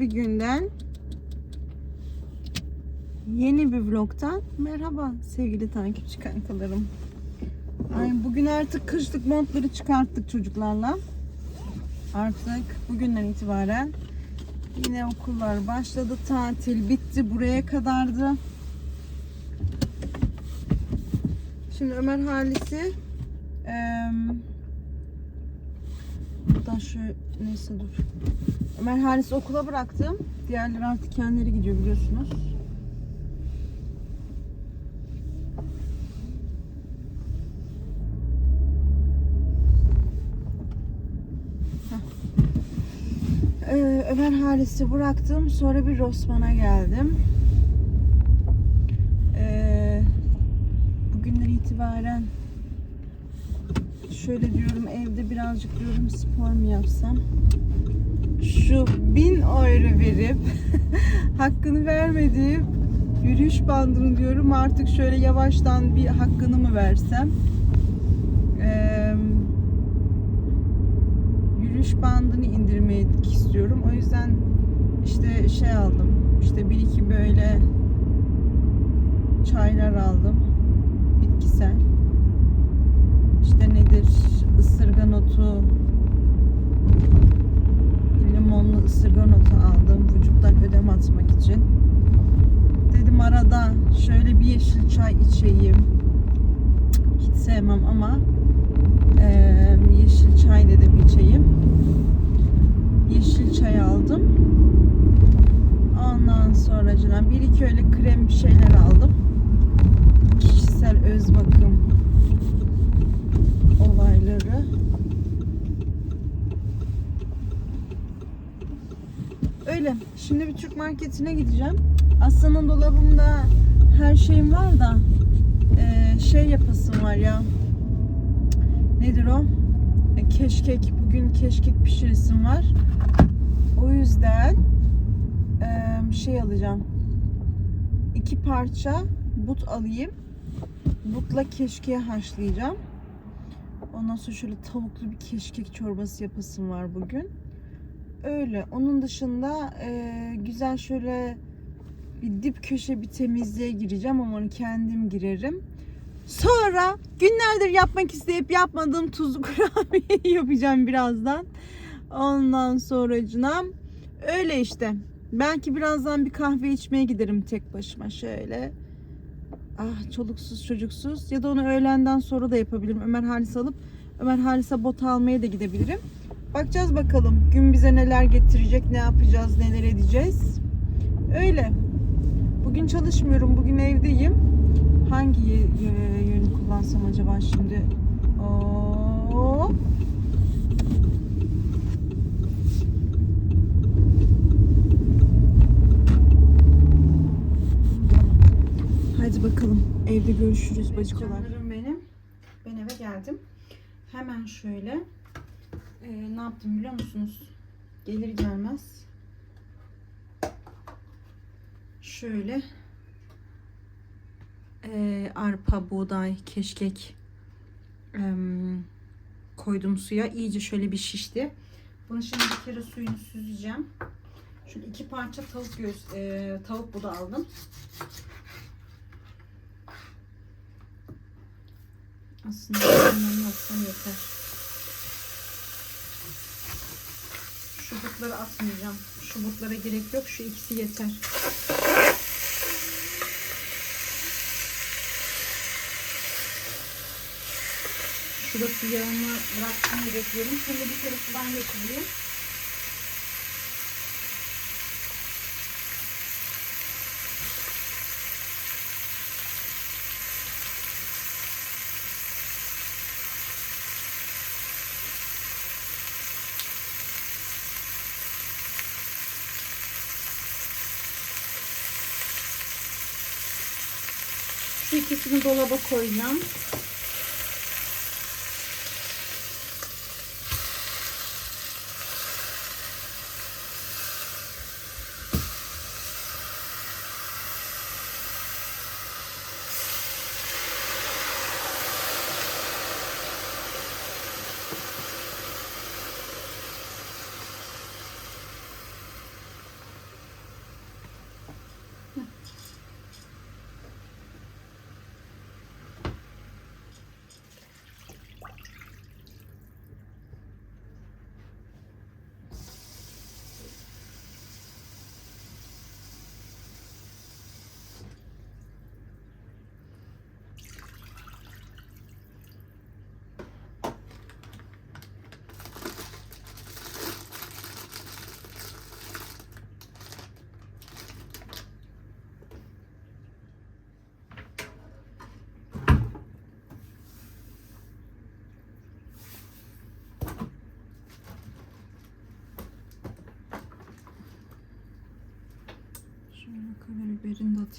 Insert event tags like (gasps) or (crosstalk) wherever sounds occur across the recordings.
bir günden yeni bir vlogtan merhaba sevgili takipçi kankalarım. Ay bugün artık kışlık montları çıkarttık çocuklarla. Artık bugünden itibaren yine okullar başladı. Tatil bitti. Buraya kadardı. Şimdi Ömer Halis'i eee Buradan şu neyse dur. Ömer Halis'i okula bıraktım. Diğerleri artık kendileri gidiyor biliyorsunuz. Ee, Ömer Halis'i bıraktım. Sonra bir Rosman'a geldim. Ee, bugünden itibaren şöyle diyorum evde birazcık diyorum spor mu yapsam? Şu bin euro verip (laughs) hakkını vermediğim yürüyüş bandını diyorum artık şöyle yavaştan bir hakkını mı versem? Ee, yürüyüş bandını indirmeyi istiyorum. O yüzden işte şey aldım. İşte bir iki böyle çaylar aldım. Bitkisel işte nedir ısırgan otu ısırgan otu aldım vücuttan ödem atmak için. Dedim arada şöyle bir yeşil çay içeyim. Hiç sevmem ama e, yeşil çay dedim içeyim. Yeşil çay aldım. Ondan sonra bir iki öyle krem bir şeyler aldım kişisel öz bakım olayları. Öyle. Şimdi bir Türk marketine gideceğim. Aslında dolabımda her şeyim var da e, şey yapasım var ya. Nedir o? E, keşkek. Bugün keşkek pişirisim var. O yüzden e, şey alacağım. İki parça but alayım. Butla keşkeği haşlayacağım. Ondan sonra şöyle tavuklu bir keşkek çorbası yapasım var bugün. Öyle. Onun dışında e, güzel şöyle bir dip köşe bir temizliğe gireceğim ama onu kendim girerim. Sonra günlerdir yapmak isteyip yapmadığım tuzlu (laughs) kurabiye yapacağım birazdan. Ondan sonracına öyle işte. Belki birazdan bir kahve içmeye giderim tek başıma şöyle. Ah çoluksuz çocuksuz ya da onu öğlenden sonra da yapabilirim. Ömer Halis alıp Ömer Halis'e bot almaya da gidebilirim. Bakacağız bakalım gün bize neler getirecek, ne yapacağız, neler edeceğiz. Öyle. Bugün çalışmıyorum, bugün evdeyim. Hangi yönü kullansam acaba şimdi? Oo. Hadi bakalım. Evde görüşürüz bacıkolar. benim. Ben eve geldim. Hemen şöyle e, ne yaptım biliyor musunuz? Gelir gelmez şöyle e, arpa, buğday, keşkek e, koydum suya. İyice şöyle bir şişti. Bunu şimdi bir kere suyunu süzeceğim. Şöyle iki parça tavuk göğüs, e, tavuk budu aldım. Aslında yeter. Şu butları atmayacağım. Şu butlara gerek yok. Şu ikisi yeter. Şurası yağını bıraktığını bekliyorum. Şimdi bir kere sudan geçireyim. Şu ikisini dolaba koyacağım.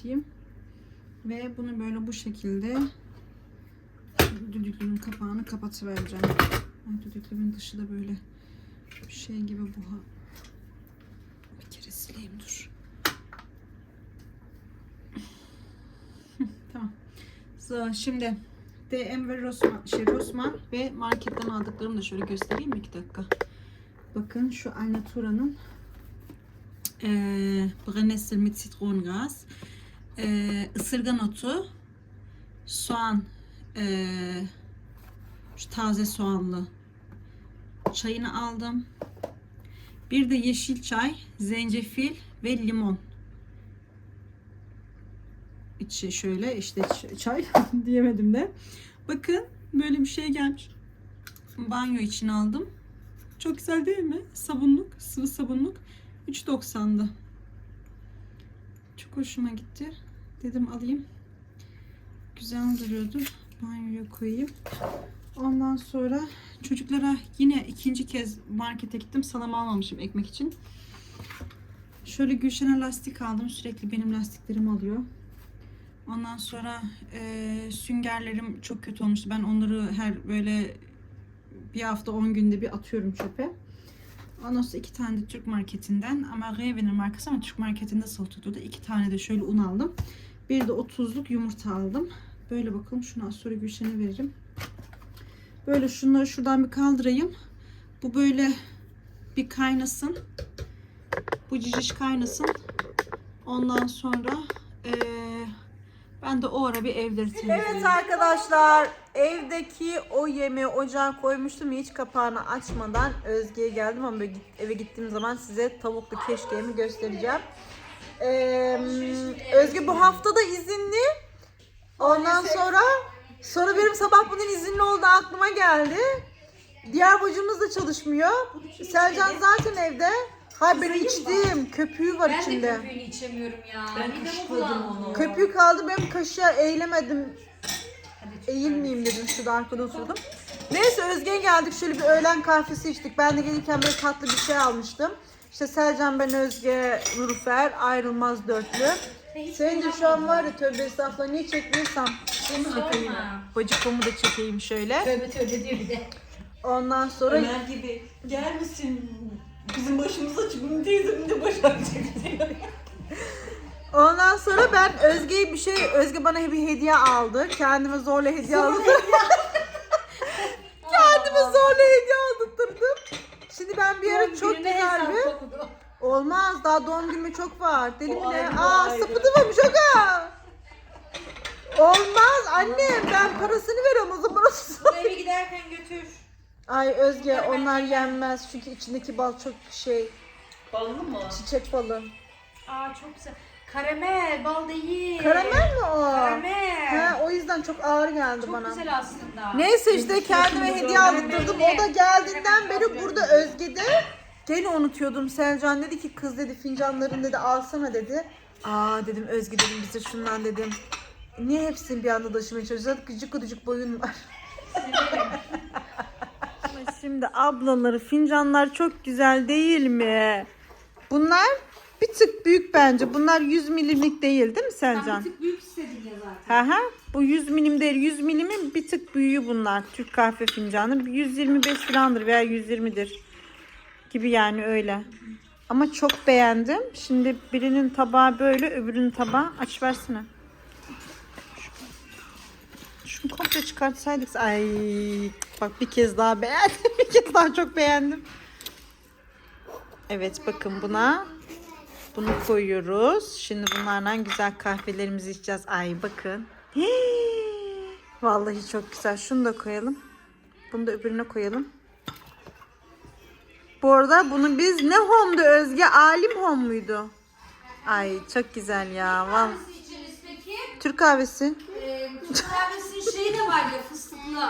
Karabiberini de atayım. Ve bunu böyle bu şekilde düdüklünün kapağını kapatıvereceğim. Ay, düdüklünün dışı da böyle şey gibi buha. Bir kere sileyim dur. (laughs) tamam. So, şimdi DM ve Rossmann, şey Rossmann ve marketten aldıklarımı da şöyle göstereyim mi? iki dakika. Bakın şu Alnatura'nın eee Brennnessel mit Zitronengras, eee ısırgan otu, soğan, eee şu taze soğanlı çayını aldım. Bir de yeşil çay, zencefil ve limon. İçi şöyle işte çay (laughs) diyemedim de. Bakın böyle bir şey gelmiş. Banyo için aldım. Çok güzel değil mi? Sabunluk, sıvı sabunluk. 3.90'dı. Çok hoşuma gitti. Dedim alayım. Güzel duruyordu. Banyoya koyayım. Ondan sonra çocuklara yine ikinci kez markete gittim. Salam almamışım ekmek için. Şöyle Gülşen'e lastik aldım. Sürekli benim lastiklerimi alıyor. Ondan sonra e, süngerlerim çok kötü olmuştu. Ben onları her böyle bir hafta 10 günde bir atıyorum çöpe. Sonra iki tane de Türk marketinden ama Reven'in markası ama Türk marketinde satıyordu. İki tane de şöyle un aldım. Bir de 30'luk yumurta aldım. Böyle bakalım şunu az sonra Gülşen'e veririm. Böyle şunları şuradan bir kaldırayım. Bu böyle bir kaynasın. Bu ciciş kaynasın. Ondan sonra eee, ben de o ara bir evleri temizleyeyim. Evet arkadaşlar evdeki o yemeği ocağa koymuştum hiç kapağını açmadan Özge'ye geldim ama böyle git- eve gittiğim zaman size tavuklu keşkeğimi göstereceğim. Ee, Özge bu hafta da izinli. Ondan sonra sonra benim sabah bunun izinli olduğu aklıma geldi. Diğer bacımız da çalışmıyor. Selcan zaten evde. Hayır ben içtim. Köpüğü var Ben de içinde. köpüğünü içemiyorum ya. Ben kışladım bulandı. onu. Köpüğü kaldı benim kaşığa eğilemedim. Hadi. Eğilmeyeyim dedim şurada arkada oturdum. Neyse Özge'ye geldik şöyle bir öğlen kahvesi içtik. Ben de gelirken böyle tatlı bir şey almıştım. İşte Selcan ben Özge Nurfer ayrılmaz dörtlü. Senin de şu an var ya tövbe estağfurullah niye çekmiyorsam. Sorma. Bacıkomu da çekeyim şöyle. Tövbe tövbe diyor bir de. Ondan sonra Ömer gibi gel misin? Bizim başımıza çıkın teyzemin de başı açacak. ondan sonra ben Özge'ye bir şey Özge bana bir hediye aldı. Kendime zorla hediye aldım. (laughs) Kendime zorla hediye aldırttırdım. Şimdi ben bir ara çok güzel bir. Olmaz daha doğum günüme çok var. Deli mi ne? Aa ayrı. sapıtımamış aga. Olmaz annem ben parasını veriyorum o zaman eve giderken götür. Ay Özge onlar yenmez çünkü içindeki bal çok şey Ballı mı? çiçek balı. Aa çok güzel. Karamel, bal değil. Karamel mi o? Karamel. Ha, o yüzden çok ağır geldi Çok bana. güzel aslında. Neyse işte kendime hediye aldırdım. O da geldiğinden beri burada Özge'de. Gene unutuyordum. Selcan dedi ki kız dedi fincanların dedi alsana dedi. Aa dedim Özge dedim bize şundan dedim. Niye hepsini bir anda taşımaya çalışıyorsun? Gıcık gıcık boyun var. Şimdi ablaları fincanlar çok güzel değil mi? Bunlar bir tık büyük bence. Bunlar 100 milimlik değil değil mi Selcan? bir tık büyük istedin ya zaten. Hı hı. Bu 100 milim değil. 100 milimin bir tık büyüğü bunlar. Türk kahve fincanı. 125 falandır veya 120'dir. Gibi yani öyle. Ama çok beğendim. Şimdi birinin tabağı böyle, öbürünün tabağı aç versene. Şunu komple çıkartsaydık. Ay bak bir kez daha beğendim. (laughs) Bir kez daha çok beğendim. Evet bakın buna bunu koyuyoruz. Şimdi bunlardan güzel kahvelerimizi içeceğiz. Ay bakın. Hii. (gasps) Vallahi çok güzel. Şunu da koyalım. Bunu da öbürüne koyalım. Bu arada bunu biz ne home'du Özge? Alim home muydu? Ay çok güzel ya. Vallahi. Türk kahvesi. Ee, Türk kahvesinin şeyi de var ya fıstıklı.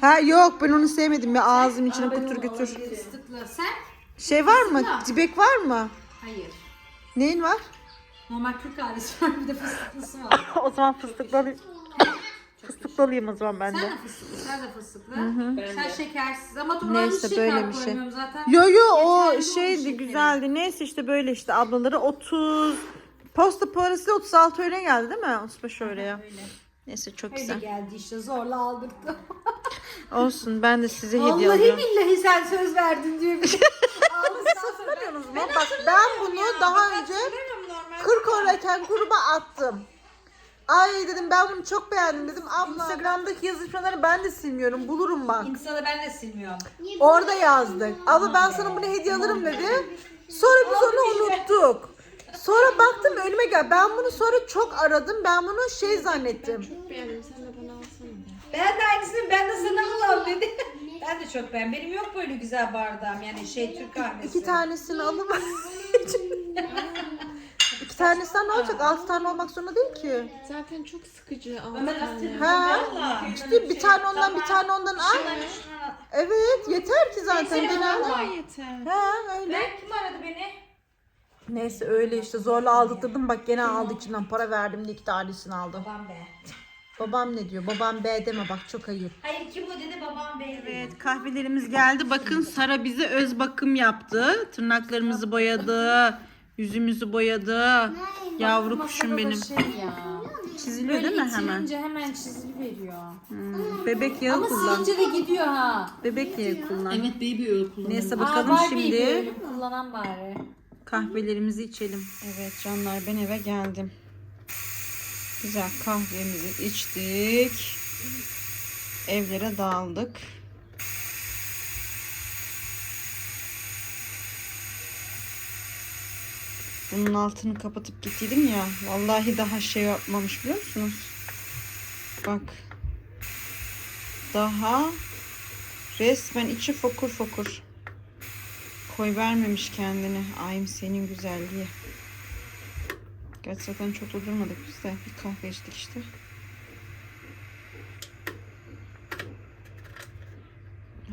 Ha yok ben onu sevmedim ya ağzım içine götür götür. Fıstıklı. Sen? Şey var mı? Fıstıklı. Dibek var mı? Hayır. Neyin var? Normal Türk kahvesi var bir de fıstıklısı var. (laughs) o zaman fıstıklı alayım. Fıstıklı alayım o zaman ben Sen de. de fıstıklı, sen de fıstıklı. Sen şekersiz ama ona Neyse, şeker böyle bir şey. koymuyorum zaten. Yo yo o Yeterli şeydi şekeri. güzeldi. Neyse işte böyle işte ablaları 30 Posta parası 36 öyle geldi değil mi? 35 öyle ya. Öyle. Neyse çok Öyle güzel. geldi işte zorla aldırdım. (laughs) Olsun ben de size hediye Vallahi alıyorum. billahi sen söz verdin diyor bir şey. (laughs) Hatırlamıyorsunuz mu? Bak ben bunu daha önce 40 orayken gruba attım. Ay dedim ben bunu çok beğendim dedim. Abla Instagram'daki yazışmaları ben de silmiyorum. Bulurum bak. İnsanı ben de silmiyorum. Orada yazdık. Abla ben sana bunu hediye alırım dedi. Sonra biz onu unuttuk. Sonra baktım önüme gel. Ben bunu sonra çok aradım. Ben bunu şey zannettim. Beğendim sen de bana alsana. Ben de aynısını ben de sana alalım dedi. Ben de çok beğendim. Benim yok böyle güzel bardağım yani şey Türk kahvesi. İki tanesini alıp (laughs) İki tanesinden ne olacak? Altı tane olmak zorunda değil ki. Zaten çok sıkıcı. Ama. Ha. İşte bir tane ondan bir tane ondan al. Evet yeter ki zaten genelde. Yeter. Ha öyle. Ben kim aradı beni? Neyse öyle işte zorla aldırdım bak gene aldı içinden para verdim de iki tanesini aldı. Babam be. Babam ne diyor? Babam B deme bak çok ayıp. Hayır kim o dedi babam bey dedi. Evet kahvelerimiz geldi. Bakın Sara bize öz bakım yaptı. Tırnaklarımızı boyadı. Yüzümüzü boyadı. Yavru kuşum benim. Şey. Çiziliyor değil mi hemen? hemen çiziliveriyor. Hmm, Bebek yağı Ama kullan. silince de gidiyor ha. Bebek yağı kullan. Evet baby oil kullanıyorum. Neyse Aa, bakalım var şimdi. bir bölüm kullanan bari. Kahvelerimizi içelim. Evet canlar ben eve geldim. Güzel kahvemizi içtik. Evlere dağıldık. Bunun altını kapatıp gittiydim ya. Vallahi daha şey yapmamış biliyor musunuz? Bak. Daha resmen içi fokur fokur. Koy vermemiş kendini. Ayım senin güzelliği. Gerçekten çok da durmadık biz de. Bir kahve içtik işte.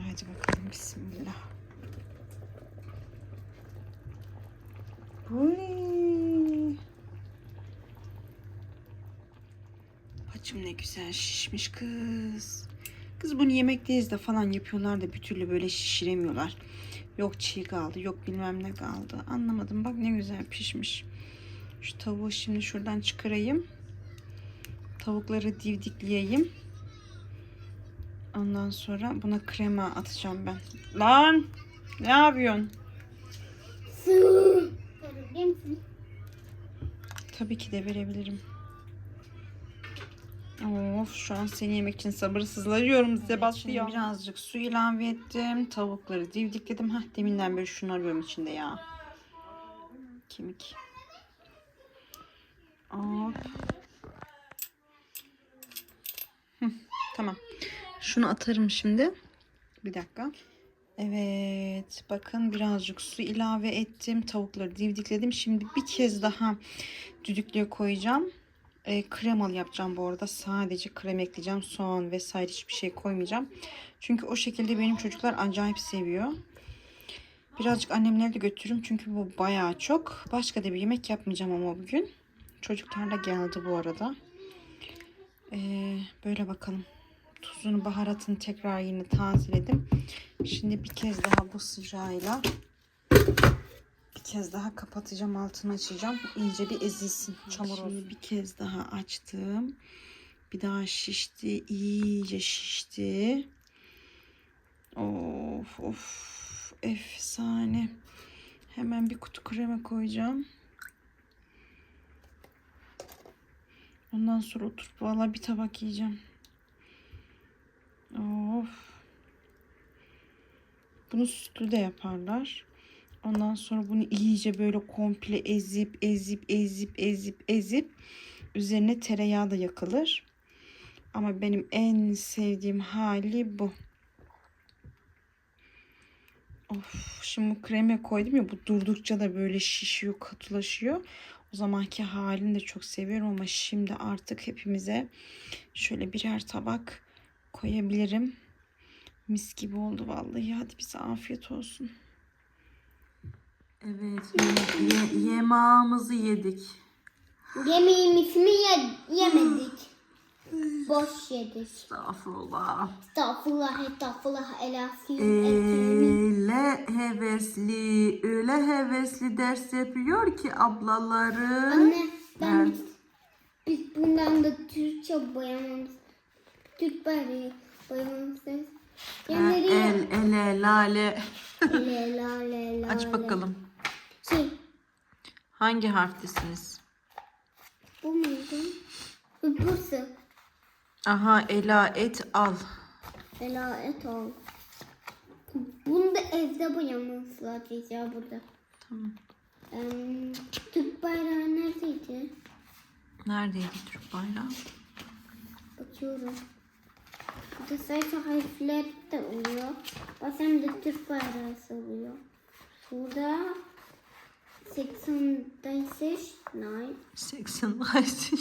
Haydi bakalım bismillah. Oley. Bacım ne güzel şişmiş kız. Kız bunu yemekteyiz de falan yapıyorlar da bir türlü böyle şişiremiyorlar. Yok çiğ kaldı, yok bilmem ne kaldı. Anlamadım. Bak ne güzel pişmiş. Şu tavuğu şimdi şuradan çıkarayım. Tavukları divdikleyeyim. Ondan sonra buna krema atacağım ben. Lan! Ne yapıyorsun? Tabii ki de verebilirim. Of şu an seni yemek için sabırsızlanıyorum Sebastian. Birazcık su ilave ettim. Tavukları divdikledim. Hah deminden beri şunu arıyorum içinde ya. Kemik. Hop. Tamam. Şunu atarım şimdi. Bir dakika. Evet. Bakın birazcık su ilave ettim. Tavukları divdikledim. Şimdi bir kez daha düdüklüye koyacağım. E, kremalı yapacağım bu arada. Sadece krem ekleyeceğim. Soğan vesaire hiçbir şey koymayacağım. Çünkü o şekilde benim çocuklar acayip seviyor. Birazcık annemleri de götürürüm. Çünkü bu bayağı çok. Başka da bir yemek yapmayacağım ama bugün. Çocuklar da geldi bu arada. Ee, böyle bakalım. Tuzunu, baharatını tekrar yine tazeledim. Şimdi bir kez daha bu sıcağıyla kez daha kapatacağım altını açacağım. İyice bir ezilsin. Çamur olsun. bir kez daha açtım. Bir daha şişti. iyice şişti. Of of. Efsane. Hemen bir kutu krema koyacağım. Ondan sonra oturup valla bir tabak yiyeceğim. Of. Bunu sütlü de yaparlar. Ondan sonra bunu iyice böyle komple ezip ezip ezip ezip ezip üzerine tereyağı da yakılır. Ama benim en sevdiğim hali bu. Of, şimdi bu kreme koydum ya bu durdukça da böyle şişiyor, katılaşıyor. O zamanki halini de çok seviyorum ama şimdi artık hepimize şöyle birer tabak koyabilirim. Mis gibi oldu vallahi. Hadi bize afiyet olsun. Evet, ye- ye- yemeğimizi yedik. Yemeğimizi mi ye- yemedik? Boş yedik. Estağfurullah. Estağfurullah, estağfurullah, Ee, ekmeğimi. Öyle hevesli, öyle hevesli ders yapıyor ki ablaları. Anne, ben Evet. biz, biz bundan da Türkçe boyamamız, Türk bayrağı boyamamız Yanları El, ele, lale. le, la, le, la, Aç bakalım. Şey, Hangi harftesiniz? bu muydu? Bu burası. Aha, ela, et, al. Ela et ol. Bunu da evde boyamamız lazım ya burada. Tamam. Em, Türk bayrağı neredeydi? Neredeydi Türk bayrağı? Bakıyorum. Burada sayfa harfler de oluyor. Bazen de Türk bayrağı oluyor. Burada 86 nein. 36.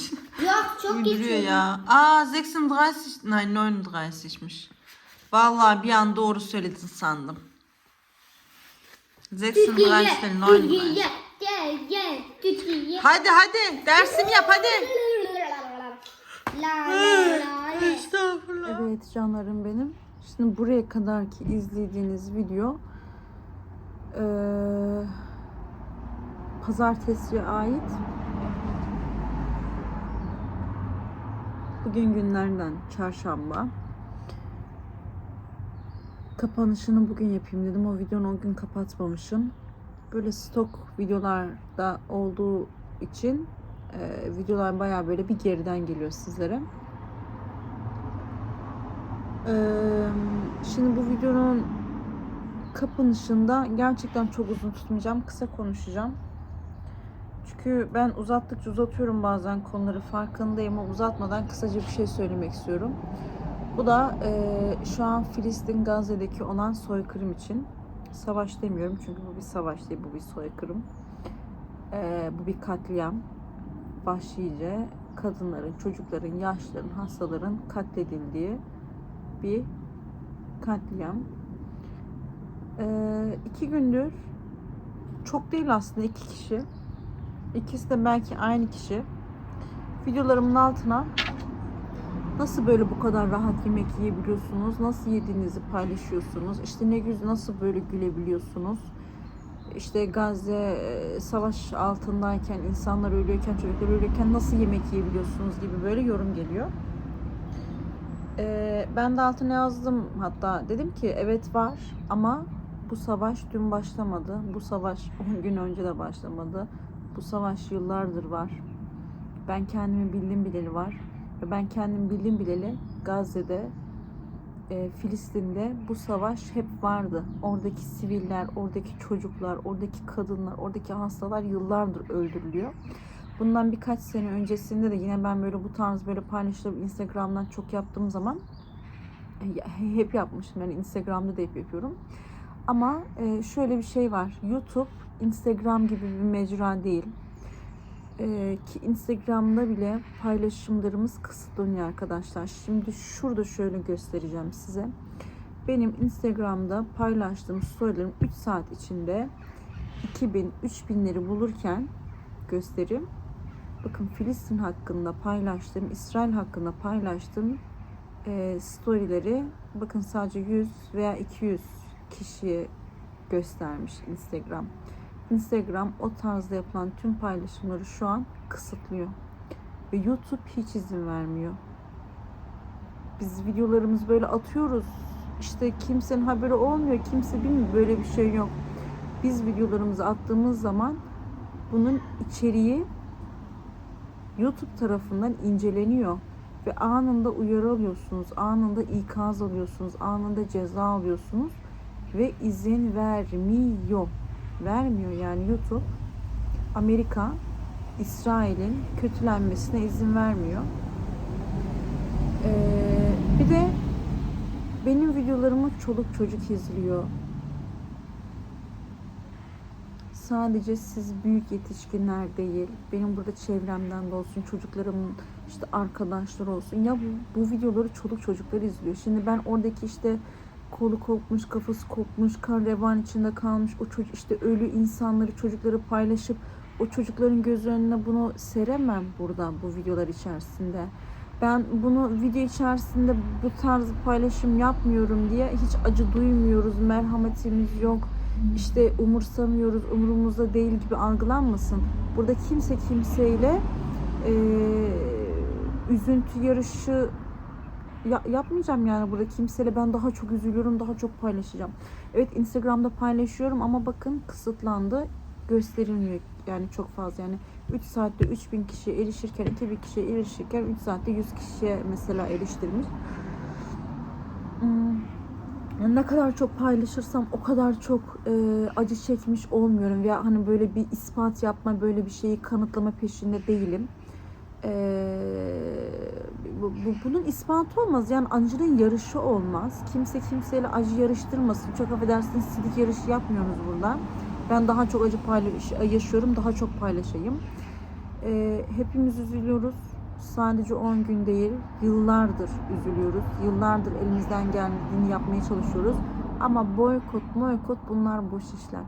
Yok çok Uyduruyor geçiyor. ya. Aa 36. Nein 39'mış. Vallahi bir an doğru söyledin sandım. 36 Türkiye, değil Türkiye, 39. gel gel Türkiye. Hadi hadi dersini yap hadi. La la. Estağfurullah. Evet canlarım benim. Şimdi buraya kadar ki izlediğiniz video eee pazartesiye ait. Bugün günlerden çarşamba. Kapanışını bugün yapayım dedim. O videonu o gün kapatmamışım. Böyle stok videolarda olduğu için eee, videolar bayağı böyle bir geriden geliyor sizlere. Eee, Şimdi bu videonun kapanışında gerçekten çok uzun tutmayacağım. Kısa konuşacağım. Çünkü ben uzattıkça uzatıyorum bazen konuları farkındayım ama uzatmadan kısaca bir şey söylemek istiyorum. Bu da eee, şu an Filistin Gazze'deki olan soykırım için. Savaş demiyorum çünkü bu bir savaş değil, bu bir soykırım. Eee, bu bir katliam. Vahşice kadınların, çocukların, yaşlıların, hastaların katledildiği bir katliam. Ee, iki gündür çok değil aslında iki kişi. İkisi de belki aynı kişi. Videolarımın altına nasıl böyle bu kadar rahat yemek yiyebiliyorsunuz? Nasıl yediğinizi paylaşıyorsunuz? İşte ne güzel nasıl böyle gülebiliyorsunuz? İşte Gazze e, savaş altındayken, insanlar ölüyorken, çocuklar ölüyorken nasıl yemek yiyebiliyorsunuz gibi böyle yorum geliyor. Ee, ben de altına yazdım hatta dedim ki evet var ama bu savaş dün başlamadı. Bu savaş 10 gün önce de başlamadı. Bu savaş yıllardır var. Ben kendimi bildim bileli var. Ve ben kendimi bildim bileli Gazze'de, e, Filistin'de bu savaş hep vardı. Oradaki siviller, oradaki çocuklar, oradaki kadınlar, oradaki hastalar yıllardır öldürülüyor. Bundan birkaç sene öncesinde de yine ben böyle bu tarz böyle paylaşımları Instagram'dan çok yaptığım zaman e, hep yapmışım yani Instagram'da da hep yapıyorum. Ama e, şöyle bir şey var. YouTube, Instagram gibi bir mecra değil. E, ki Instagram'da bile paylaşımlarımız kısıtlanıyor arkadaşlar. Şimdi şurada şöyle göstereceğim size. Benim Instagram'da paylaştığım storylerim 3 saat içinde 2000 3000'leri bulurken gösterim Bakın Filistin hakkında paylaştığım, İsrail hakkında paylaştığım e, storyleri bakın sadece 100 veya 200 kişiye göstermiş Instagram. Instagram o tarzda yapılan tüm paylaşımları şu an kısıtlıyor. Ve YouTube hiç izin vermiyor. Biz videolarımızı böyle atıyoruz. İşte kimsenin haberi olmuyor, kimse bilmiyor. Böyle bir şey yok. Biz videolarımızı attığımız zaman bunun içeriği YouTube tarafından inceleniyor ve anında uyarı alıyorsunuz, anında ikaz alıyorsunuz, anında ceza alıyorsunuz ve izin vermiyor. Vermiyor yani YouTube Amerika İsrail'in kötülenmesine izin vermiyor. Ee, bir de benim videolarımı çoluk çocuk izliyor. sadece siz büyük yetişkinler değil, benim burada çevremden de olsun, çocuklarımın işte arkadaşlar olsun. Ya bu, bu videoları çoluk çocuklar izliyor. Şimdi ben oradaki işte kolu kopmuş, kafası kopmuş, kan revan içinde kalmış o çocuk işte ölü insanları, çocukları paylaşıp o çocukların göz önüne bunu seremem burada bu videolar içerisinde. Ben bunu video içerisinde bu tarz paylaşım yapmıyorum diye hiç acı duymuyoruz, merhametimiz yok, işte umursamıyoruz, umurumuzda değil gibi algılanmasın. Burada kimse kimseyle eee, üzüntü yarışı ya- yapmayacağım yani burada kimseyle ben daha çok üzülüyorum, daha çok paylaşacağım. Evet Instagram'da paylaşıyorum ama bakın kısıtlandı. Gösterilmiyor yani çok fazla yani 3 saatte 3000 kişiye erişirken 2000 kişiye erişirken 3 saatte 100 kişiye mesela eriştirmiş. Hmm, yani ne kadar çok paylaşırsam o kadar çok e, acı çekmiş olmuyorum veya hani böyle bir ispat yapma böyle bir şeyi kanıtlama peşinde değilim. Ee, bu, bu- bunun ispatı olmaz. Yani acının yarışı olmaz. Kimse kimseyle acı yarıştırmasın. Çok affedersiniz sidik yarışı yapmıyoruz burada. Ben daha çok acı paylaş yaşıyorum. Daha çok paylaşayım. Ee, hepimiz üzülüyoruz. Sadece 10 gün değil, yıllardır üzülüyoruz. Yıllardır elimizden geldiğini yapmaya çalışıyoruz. Ama boykot, boykot bunlar boş işler.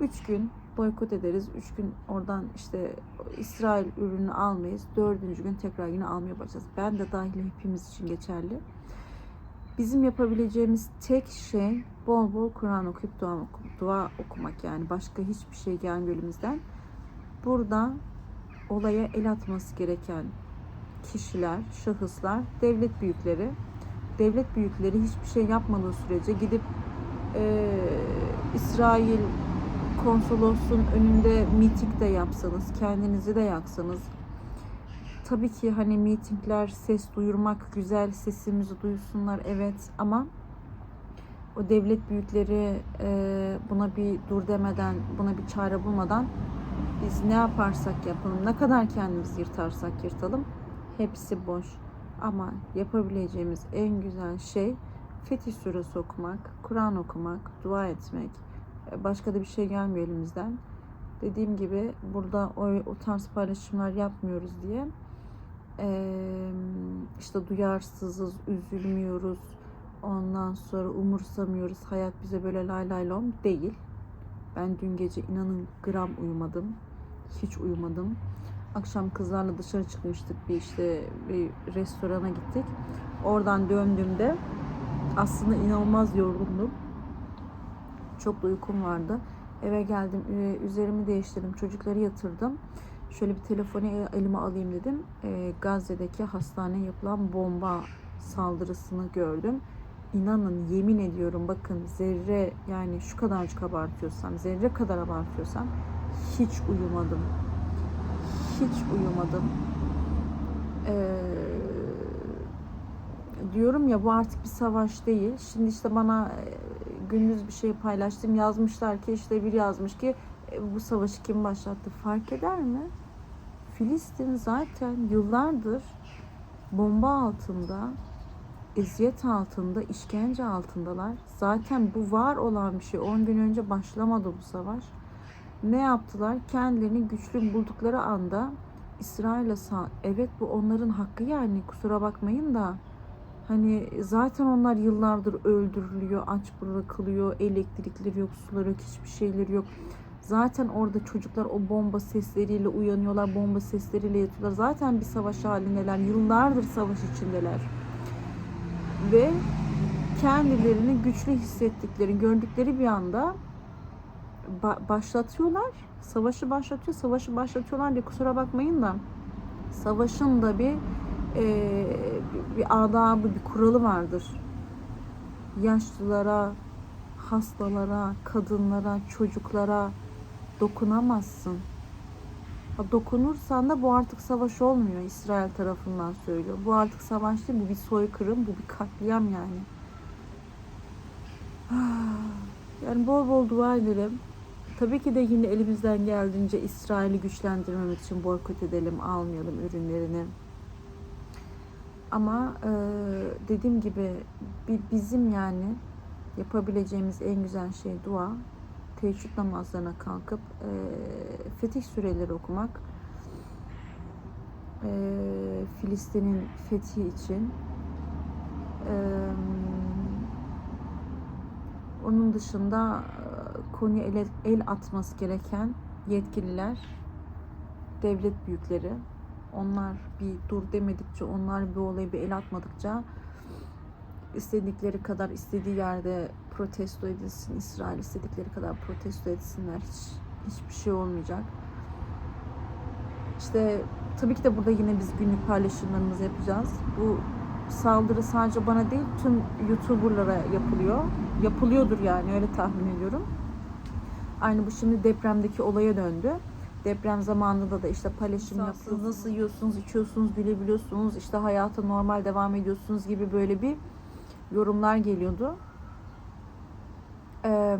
3 gün boykot ederiz. 3 gün oradan işte İsrail ürünü almayız. Dördüncü gün tekrar yine almaya başlayacağız. Ben de dahil hepimiz için geçerli. Bizim yapabileceğimiz tek şey bol bol Kur'an okuyup dua, oku- dua okumak yani. Başka hiçbir şey gelmiyor elimizden. Burada olaya el atması gereken kişiler, şahıslar, devlet büyükleri. Devlet büyükleri hiçbir şey yapmadığı sürece gidip eee, İsrail konsolosluğun önünde miting de yapsanız, kendinizi de yaksanız, tabii ki hani mitingler, ses duyurmak güzel, sesimizi duysunlar evet ama o devlet büyükleri e, buna bir dur demeden, buna bir çare bulmadan biz ne yaparsak yapalım, ne kadar kendimizi yırtarsak yırtalım hepsi boş. Ama yapabileceğimiz en güzel şey Fetih Suresi okumak, Kur'an okumak, dua etmek. E, Başka da bir şey gelmiyor elimizden. Dediğim gibi burada o, o tarz paylaşımlar yapmıyoruz diye eee, işte duyarsızız, üzülmüyoruz. Ondan sonra umursamıyoruz. Hayat bize böyle lay lay lom değil. Ben dün gece inanın gram uyumadım. Hiç uyumadım. Akşam kızlarla dışarı çıkmıştık. Bir işte bir restorana gittik. Oradan döndüğümde aslında inanılmaz yorgundum. Çok da uykum vardı. Eve geldim, e, üzerimi değiştirdim, çocukları yatırdım. Şöyle bir telefonu elime alayım dedim. E, Gazze'deki hastaneye yapılan bomba saldırısını gördüm. İnanın yemin ediyorum bakın zerre yani şu kadarcık abartıyorsam, zerre kadar abartıyorsam hiç uyumadım. Hiç uyumadım. Ee, diyorum ya bu artık bir savaş değil. Şimdi işte bana e, gündüz bir şey paylaştım. Yazmışlar ki işte bir yazmış ki e, bu savaşı kim başlattı? Fark eder mi? Filistin zaten yıllardır bomba altında, eziyet altında, işkence altındalar. Zaten bu var olan bir şey. 10 gün önce başlamadı bu savaş. Ne yaptılar? Kendilerini güçlü buldukları anda İsrail'e. Evet bu onların hakkı yani kusura bakmayın da Hani zaten onlar yıllardır öldürülüyor, aç bırakılıyor, elektrikleri yok, suları yok, hiçbir şeyleri yok. Zaten orada çocuklar o bomba sesleriyle uyanıyorlar, bomba sesleriyle yatıyorlar. Zaten bir savaş halindeler, yıllardır savaş içindeler. Ve kendilerini güçlü hissettikleri, gördükleri bir anda ba- başlatıyorlar. Savaşı başlatıyor, savaşı başlatıyorlar diye kusura bakmayın da savaşın da bir e, bir- adabı, bir kuralı vardır. Yaşlılara, hastalara, kadınlara, çocuklara dokunamazsın. Ha, dokunursan da bu artık savaş olmuyor İsrail tarafından söylüyor. Bu artık savaş değil, bu bir soykırım, bu bir katliam yani. (sighs) Yani bol bol dua edelim. Tabii ki de yine elimizden geldiğince İsrail'i güçlendirmemek için boykot edelim, almayalım ürünlerini. Ama e, dediğim gibi bi- bizim yani yapabileceğimiz en güzel şey dua. Teheccüd namazlarına kalkıp e, fetih süreleri okumak. E, Filistin'in fethi için. E, onun dışında e, konuya el, el atması gereken yetkililer, devlet büyükleri, onlar bir dur demedikçe, onlar bir olayı bir el atmadıkça istedikleri kadar istediği yerde protesto edilsin, İsrail istedikleri kadar protesto etsinler. Hiç, hiçbir şey olmayacak. İşte tabii ki de burada yine biz günlük paylaşımlarımızı yapacağız. Bu saldırı sadece bana değil tüm YouTuber'lara yapılıyor. Yapılıyordur yani öyle tahmin ediyorum. Aynı bu şimdi depremdeki olaya döndü. Deprem zamanında da işte paylaşım yapıyorsunuz, nasıl yiyorsunuz, içiyorsunuz, gülebiliyorsunuz, işte hayata normal devam ediyorsunuz gibi böyle bir yorumlar geliyordu. Eee,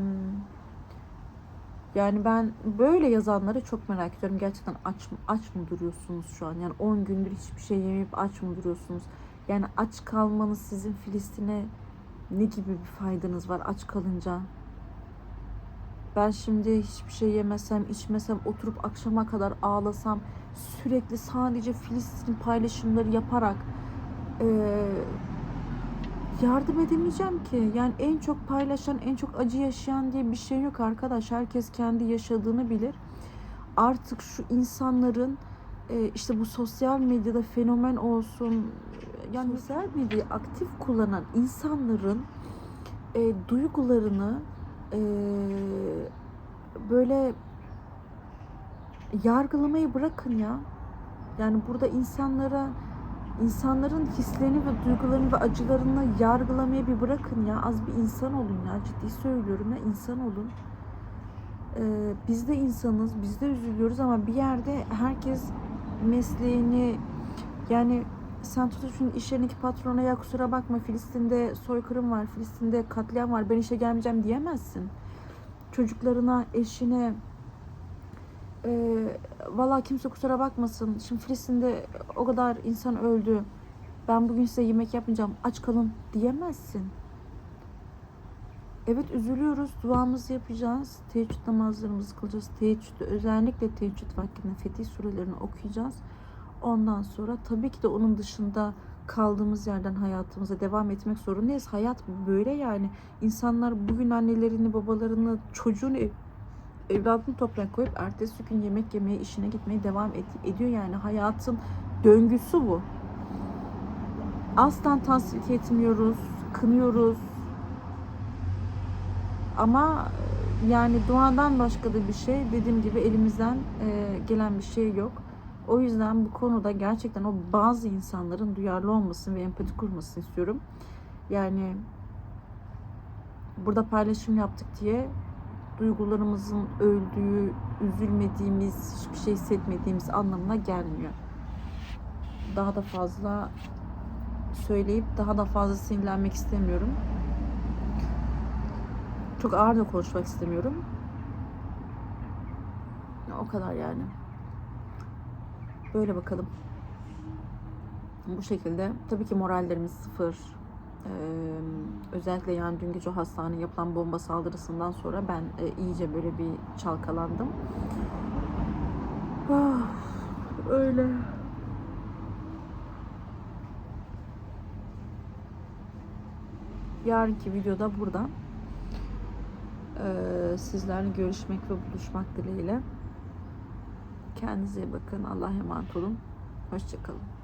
yani ben böyle yazanları çok merak ediyorum. Gerçekten aç mı, aç mı duruyorsunuz şu an? Yani 10 gündür hiçbir şey yemeyip aç mı duruyorsunuz? Yani aç kalmanız sizin Filistin'e ne gibi bir faydanız var aç kalınca? Ben şimdi hiçbir şey yemesem, içmesem, oturup akşama kadar ağlasam, sürekli sadece Filistin paylaşımları yaparak eee, yardım edemeyeceğim ki. Yani en çok paylaşan, en çok acı yaşayan diye bir şey yok arkadaş. Herkes kendi yaşadığını bilir. Artık şu insanların e, işte bu sosyal medyada fenomen olsun, yani sosyal medyayı aktif kullanan insanların e, duygularını e, böyle yargılamayı bırakın ya. Yani burada insanlara insanların hislerini ve duygularını ve acılarını yargılamaya bir bırakın ya. Az bir insan olun ya. Ciddi söylüyorum ya. insan olun. Ee, biz de insanız. Biz de üzülüyoruz ama bir yerde herkes mesleğini yani sen tutuşun iş yerindeki patrona ya kusura bakma Filistin'de soykırım var, Filistin'de katliam var ben işe gelmeyeceğim diyemezsin. Çocuklarına, eşine e, valla kimse kusura bakmasın. Şimdi Filistin'de o kadar insan öldü. Ben bugün size yemek yapmayacağım. Aç kalın diyemezsin. Evet üzülüyoruz. Duamızı yapacağız. Teheccüd namazlarımızı kılacağız. Teheccüdü özellikle teheccüd vaktinde fetih surelerini okuyacağız. Ondan sonra tabii ki de onun dışında kaldığımız yerden hayatımıza devam etmek zorundayız. Hayat böyle yani. İnsanlar bugün annelerini, babalarını, çocuğunu evladını toprağa koyup ertesi gün yemek yemeye, işine gitmeye devam ed- ediyor yani hayatın döngüsü bu. Aslan tasvip etmiyoruz, kınıyoruz. Ama e, yani duadan başka da bir şey dediğim gibi elimizden e, gelen bir şey yok. O yüzden bu konuda gerçekten o bazı insanların duyarlı olmasını ve empati kurmasını istiyorum. Yani burada paylaşım yaptık diye duygularımızın öldüğü, üzülmediğimiz, hiçbir şey hissetmediğimiz anlamına gelmiyor. Daha da fazla söyleyip daha da fazla sinirlenmek istemiyorum. Çok ağır da konuşmak istemiyorum. O kadar yani. Böyle bakalım. Bu şekilde. Tabii ki morallerimiz sıfır. Ee, özellikle yani dün gece hastaneye yapılan bomba saldırısından sonra ben e, iyice böyle bir çalkalandım. Ah, öyle. Yarınki videoda burada. Ee, sizlerle görüşmek ve buluşmak dileğiyle. Kendinize bakın. Allah'a emanet olun. Hoşçakalın.